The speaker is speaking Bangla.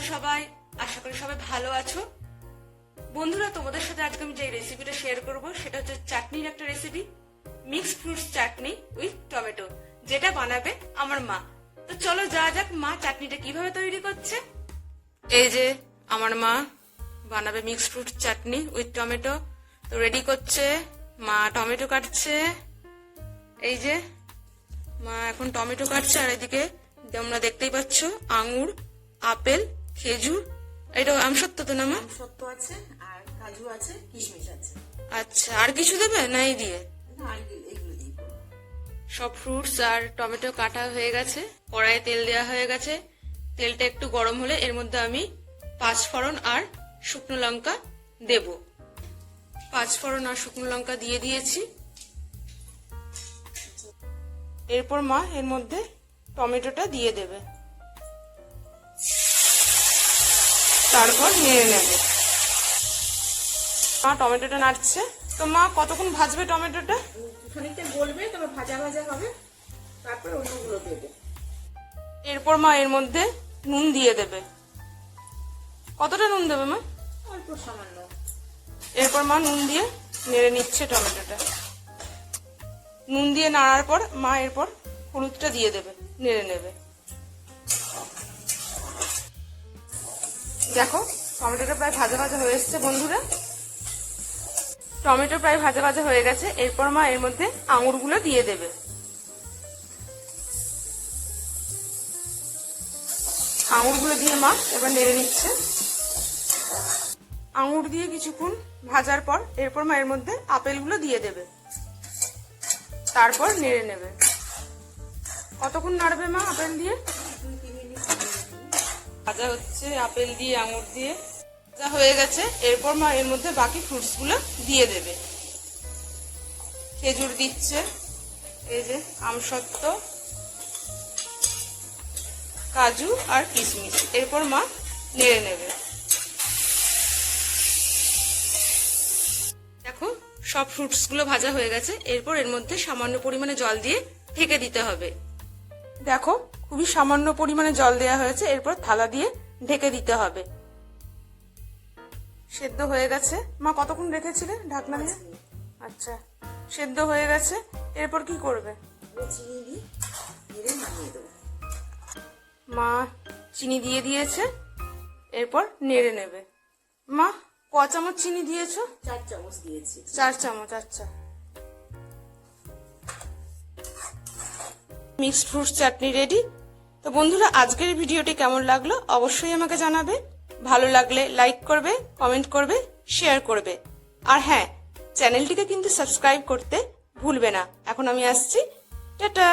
আছো সবাই, আশা করি সবাই ভালো আছো। বন্ধুরা, তোমাদের সাথে আজকে আমি যে রেসিপিটা শেয়ার করব, সেটা হচ্ছে চাটনির একটা recipe mixed fruits chutney with tomato যেটা বানাবে আমার মা। তো চলো যা যাক মা চাটনিটা কীভাবে তৈরি করছে। এই যে, আমার মা বানাবে mixed fruit chutney with tomato তো রেডি করছে। মা টমেটো কাটছে। এই যে, মা এখন টমেটো কাটছে, আর এদিকে তোমরা দেখতেই পাচ্ছ আঙুর, আপেল খেজুর? এটা আমসত্ব তো না মা? সত্য আছে আর কাজু আছে কিশমিশ আছে। আচ্ছা আর কিছু দেবে না এই দিয়ে? আর এগুলো দিয়ে সব ফ্রুটস আর টমেটো কাটা হয়ে গেছে কড়াইয়ে তেল দেওয়া হয়ে গেছে। তেলটা একটু গরম হলে এর মধ্যে আমি পাঁচ ফোড়ন আর শুকনো লঙ্কা দেব। পাঁচ ফোড়ন আর শুকনো লঙ্কা দিয়ে দিয়েছি। এরপর মা এর মধ্যে টমেটোটা দিয়ে দেবে। তারপর নেড়ে নেবে। মা টমেটোটা নাড়ছে। তো মা কতক্ষণ ভাজবে টমেটোটা? খানিকটা গলবে তবে ভাজা ভাজা হবে। তারপরে অন্যগুলো দেবে। এরপর মা এর মধ্যে নুন দিয়ে দেবে। কতটা নুন দেবে মা? অল্প সামান্য। এরপর মা নুন দিয়ে নেড়ে নিচ্ছে টমেটোটা। নুন দিয়ে নাড়ার পর মা এরপর হলুদটা দিয়ে দেবে নেড়ে নেবে। দেখো, টমেটোটা প্রায় ভাজা ভাজা হয়ে এসছে, বন্ধুরা। টমেটো প্রায় ভাজা ভাজা হয়ে গেছে, এরপর মা এর মধ্যে আঙুরগুলো দিয়ে দেবে। আঙুরগুলো দিয়ে মা এবার নেড়ে নিচ্ছে। আঙুর দিয়ে কিছুক্ষণ ভাজার পর এরপর মা এর মধ্যে আপেলগুলো দিয়ে দেবে। তারপর নেড়ে নেবে। কতক্ষণ নাড়বে মা আপেল দিয়ে? ভাজা হচ্ছে, আপেল দিয়ে, আঙুর দিয়ে। ভাজা হয়ে গেছে। এরপর মা এর মধ্যে বাকি ফ্রুটসগুলো দিয়ে দেবে। খেজুর দিচ্ছে। এই যে আমসত্ত্ব, কাজু আর কিশমিশ। এরপর মা নেড়ে নেবে। দেখো, সব ফ্রুটসগুলো ভাজা হয়ে গেছে। এরপর এর মধ্যে সামান্য পরিমাণে জল দিয়ে ঢেকে দিতে হবে। দেখো খুবই সামান্য পরিমাণে জল দেওয়া হয়েছে এরপর থালা দিয়ে ঢেকে দিতে হবে। সেদ্ধ হয়ে গেছে। মা কতক্ষণ রেখেছিলে ঢাকনা দিয়ে? আচ্ছা সেদ্ধ হয়ে গেছে। এরপর কি করবে? চিনি নামিয়ে দেবো। মা চিনি দিয়ে দিয়েছে এরপর নেড়ে নেবে। মা ক চামচ চিনি দিয়েছ? চার চামচ দিয়েছি। চার চামচ আচ্ছা। Mixed fruit chutney ready? তো বন্ধুরা, আজকের ভিডিওটি কেমন লাগল অবশ্যই আমাকে জানাবে। ভালো লাগলে লাইক করবে, কমেন্ট করবে, শেয়ার করবে। আর হ্যাঁ চ্যানেলটিকে কিন্তু সাবস্ক্রাইব করতে ভুলবে না। এখন আমি আসছি। টাটা!